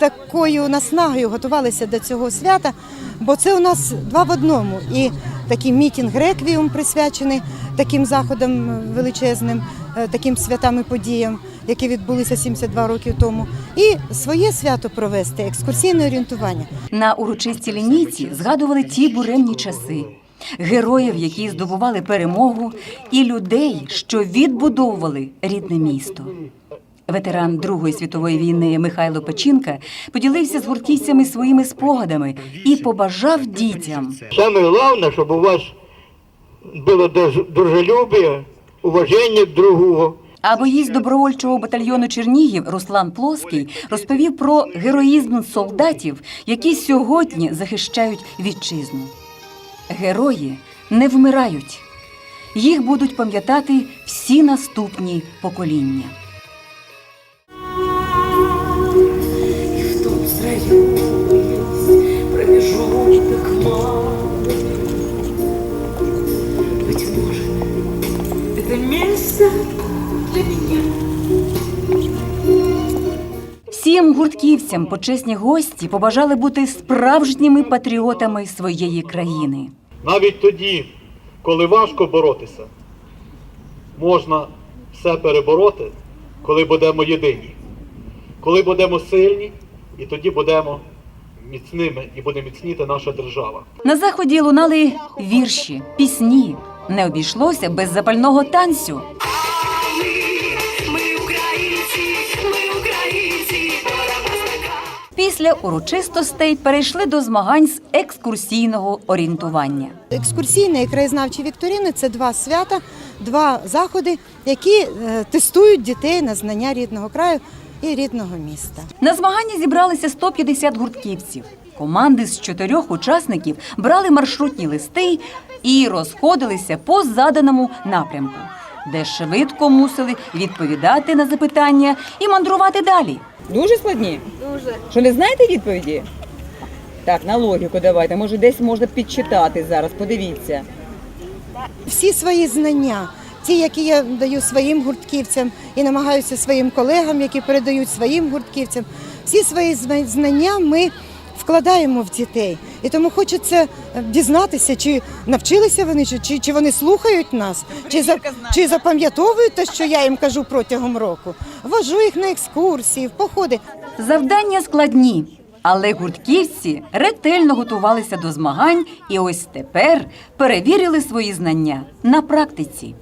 такою наснагою готувалися до цього свята, бо це у нас два в одному. І такий мітінг реквіум присвячений таким заходам величезним, е, таким святам і подіям, які відбулися 72 роки тому. І своє свято провести екскурсійне орієнтування. На урочистій лінійці згадували ті буремні часи, героїв, які здобували перемогу, і людей, що відбудовували рідне місто. Ветеран Другої світової війни Михайло Печінка поділився з гуртківцями своїми спогадами і побажав дітям Саме головне, щоб у вас було друж- дружелюбие, уваження другу. А боєць добровольчого батальйону Чернігів Руслан Плоский розповів про героїзм солдатів, які сьогодні захищають вітчизну. Герої не вмирають. Їх будуть пам'ятати всі наступні покоління. Быть может, это место для меня. Всім гуртківцям почесні гості побажали бути справжніми патріотами своєї країни. Навіть тоді, коли важко боротися, можна все перебороти, коли будемо єдині. Коли будемо сильні, і тоді будемо міцними і буде міцніти наша держава. На заході лунали вірші, пісні. Не обійшлося без запального танцю. Ми українці, ми українці, Після урочистостей перейшли до змагань з екскурсійного орієнтування. Екскурсійне і краєзнавчі вікторини це два свята, два заходи, які е, тестують дітей на знання рідного краю і рідного міста. На змагання зібралися 150 гуртківців. Команди з чотирьох учасників брали маршрутні листи і розходилися по заданому напрямку, де швидко мусили відповідати на запитання і мандрувати далі. Дуже складні? Дуже. Що не знаєте відповіді? Так, на логіку давайте. Може, десь можна підчитати зараз. Подивіться. всі свої знання, ті, які я даю своїм гуртківцям і намагаюся своїм колегам, які передають своїм гуртківцям, всі свої знання ми вкладаємо в дітей. І тому хочеться е, дізнатися, чи навчилися вони, чи, чи, чи вони слухають нас, чи, за, чи запам'ятовують те, що я їм кажу протягом року. Вожу їх на екскурсії, в походи. Завдання складні, але гуртківці ретельно готувалися до змагань і ось тепер перевірили свої знання на практиці.